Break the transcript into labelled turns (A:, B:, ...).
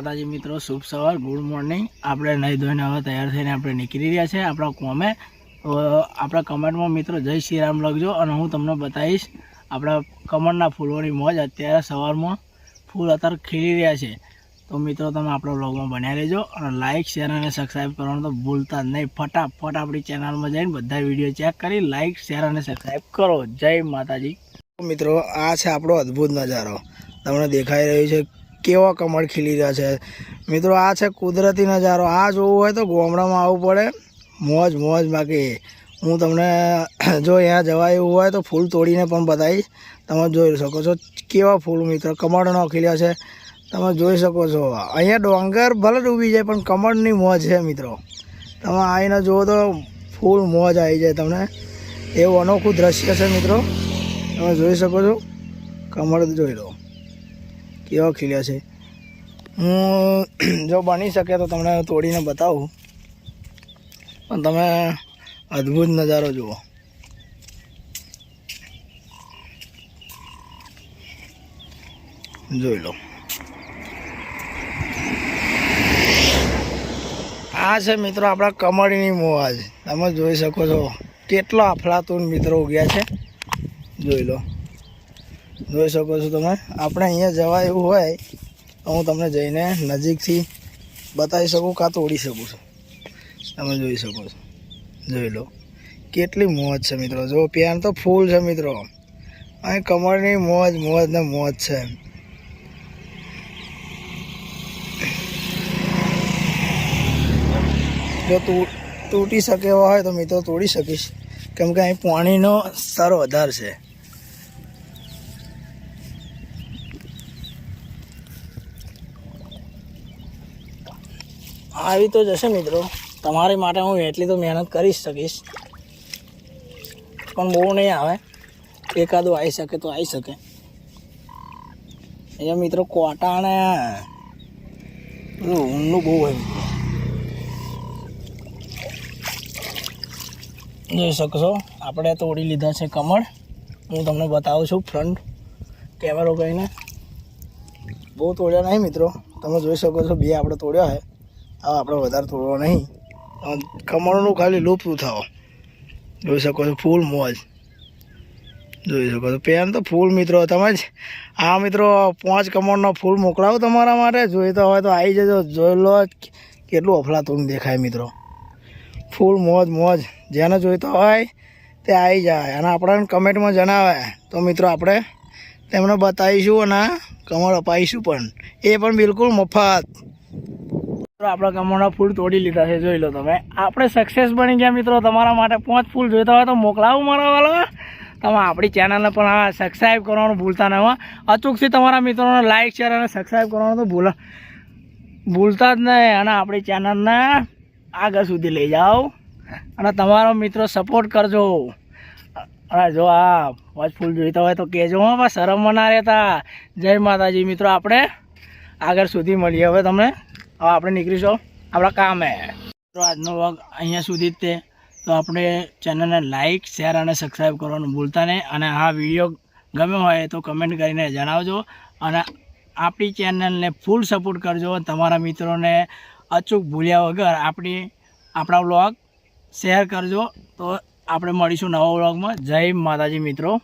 A: માતાજી મિત્રો, શુભ સવાર ગુડ મોર્નિંગ. આપણે નહીં ધોઈને હવે તૈયાર થઈને આપણે નીકળી રહ્યા છે આપણા કોમે. આપણા કમેન્ટમાં મિત્રો, જય શ્રી રામ લખજો અને હું તમને બતાવીશ આપણા કમળના ફૂલોની મોજ. અત્યારે સવારમાં ફૂલ અત્યારે ખીલી રહ્યા છે. તો મિત્રો, તમે આપણા બ્લોગમાં બન્યા રહેજો અને લાઇક શેર અને સબસ્ક્રાઈબ કરવાનું તો ભૂલતા જ નહીં. ફટાફટ આપણી ચેનલમાં જઈને બધા વીડિયો ચેક કરી લાઇક શેર અને સબસ્ક્રાઈબ કરો. જય માતાજી. મિત્રો, આ છે આપણો અદ્ભુત નજારો. તમને દેખાઈ રહ્યું છે કેવા કમળ ખીલી રહ્યા છે. મિત્રો, આ છે કુદરતી નજારો. આ જોવું હોય તો ગોમડામાં આવવું પડે. મોજ મોજ બાકી. હું તમને જો અહીંયા જવા એવું હોય તો ફૂલ તોડીને પણ બતાવીશ. તમે જોઈ શકો છો કેવા ફૂલ મિત્રો, કમળનો ખીલ્યા છે. તમે જોઈ શકો છો. અહીંયા ડોંગર ભલે ડૂબી જાય, પણ કમળની મોજ છે મિત્રો. તમે આવીને જુઓ તો ફૂલ મોજ આવી જાય તમને. એવું અનોખું દ્રશ્ય છે મિત્રો. તમે જોઈ શકો છો. કમળ જોઈ લો. કેવા ખીલ્યા છે. હું જો બની શકે તો તમને તોડીને બતાવું. પણ તમે અદ્ભુત નજારો જુઓ. જોઈ લો. આ છે મિત્રો આપણા કમળની મોવાજ તમે જોઈ શકો છો કેટલો અફલાતુન મિત્રો ઉગ્યા છે. જોઈ લો. જોઈ શકો છો તમે. આપણે અહીંયા જવા એવું હોય હું તમને જઈને નજીકથી બતાવી શકું કાં તોડી શકું છું. તમે જોઈ શકો છો. જોઈ લો. કેટલી મોજ છે મિત્રો. જો પેન તો ફૂલ છે મિત્રો. અહીં કમળની મોજ મોજ ને મોજ છે. જો તૂટી શકે એવા હોય તો મિત્રો તોડી શકીશ. કેમ કે અહીં પાણીનો સ્તર વધારે છે. આવી તો જશે મિત્રો. તમારી માટે હું એટલી તો મહેનત કરી શકીશ. પણ બહુ નહીં આવે. એકાદું આવી શકે તો આવી શકે. એ મિત્રો કોટા અને પેલું ઊનનું બહુ હોય મિત્રો. જોઈ શકશો? આપણે તોડી લીધા છે કમળ. હું તમને બતાવું છું ફ્રન્ટ કેમેરો કહીને બહુ તોડ્યા નહીં મિત્રો. તમે જોઈ શકો છો બે આપણે તોડ્યા છે. હવે આપણે વધારે થોડો નહીં. કમળનું ખાલી લુપ્ત થાવ જોઈ શકો છો, ફૂલ મોજ. જોઈ શકો છો. પેન તો ફૂલ મિત્રો, તમે જ આ મિત્રો, પાંચ કમળનો ફૂલ મોકલાવો તમારા માટે. જોઈતો હોય તો આવી જજો. જોઈ લો કેટલું અફલાતું દેખાય મિત્રો. ફૂલ મોજ મોજ. જેને જોઈતો હોય તે આવી જાય. અને આપણને કમેન્ટમાં જણાવે. તો મિત્રો, આપણે તેમને બતાવીશું અને કમળ અપાવીશું પણ. એ પણ બિલકુલ મફત. આપણા કમળના ફૂલ તોડી લીધા છે, જોઈ લો તમે. આપણે સક્સેસ બની ગયા મિત્રો, તમારા માટે પાંચ ફૂલ જોઈતા હોય તો મોકલાવું મારા વાળા તમે આપણી ચેનલને પણ સબસ્ક્રાઈબ કરવાનું ભૂલતા નહીં હો અચૂકથી તમારા મિત્રોને લાઈક શેર અને સબસ્ક્રાઈબ કરવાનું તો ભૂલ ભૂલતા જ નહીં. અને આપણી ચેનલને આગળ સુધી લઈ જાઓ. અને તમારો મિત્રો સપોર્ટ કરજો. અને જો આ પાંચ ફૂલ જોઈતા હોય તો કહેજો, હા શરમ શરમમાં ના રહેતા જય માતાજી મિત્રો, આપણે આગળ સુધી મળીએ. હવે તમને હવે આપણે નીકળીશું આપણા કામે. તો આજનો વર્ગ અહીંયા સુધી જ તે. તો આપણે ચેનલને લાઇક શેર અને સબસ્ક્રાઈબ કરવાનું ભૂલતા નહીં. અને આ વીડિયો ગમ્યો હોય તો કમેન્ટ કરીને જણાવજો. અને આપણી ચેનલને ફૂલ સપોર્ટ કરજો. તમારા મિત્રોને અચૂક ભૂલ્યા વગર આપણી, આપણા વ્લોગ શેર કરજો. તો આપણે મળીશું નવા વ્લોગમાં જય માતાજી મિત્રો.